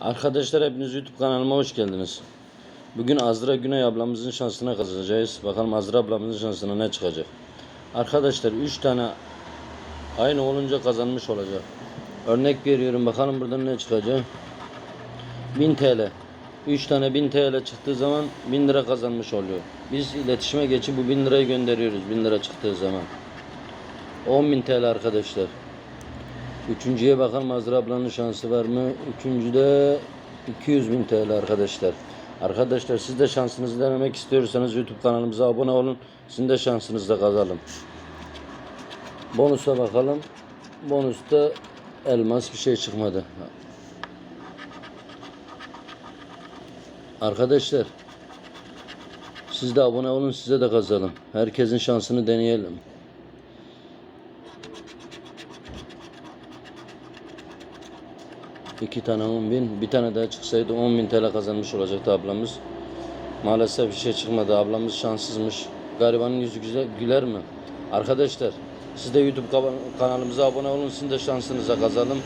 Arkadaşlar hepiniz YouTube kanalıma hoş geldiniz. Bugün Azra Güney ablamızın şansına kazanacağız. Bakalım Azra ablamızın şansına ne çıkacak. Arkadaşlar 3 tane aynı olunca kazanmış olacak. Örnek veriyorum bakalım buradan ne çıkacak. 1000 TL. 3 tane 1000 TL çıktığı zaman 1000 lira kazanmış oluyor. Biz iletişime geçip bu 1000 lirayı gönderiyoruz 1000 lira çıktığı zaman. 10.000 TL arkadaşlar. Üçüncüye bakalım Azra ablanın şansı var mı? Üçüncüde 200 bin TL arkadaşlar. Arkadaşlar siz de şansınızı denemek istiyorsanız YouTube kanalımıza abone olun. Sizin de şansınızı kazalım. Bonusa bakalım. Bonusta elmas bir şey çıkmadı. Arkadaşlar siz de abone olun size de kazalım. Herkesin şansını deneyelim. İki tane 10 bin. Bir tane daha çıksaydı 10 bin TL kazanmış olacaktı ablamız. Maalesef bir şey çıkmadı. Ablamız şanssızmış. Garibanın yüzü güzel, güler mi? Arkadaşlar siz de YouTube kan- kanalımıza abone olun. Sizin de şansınıza kazalım.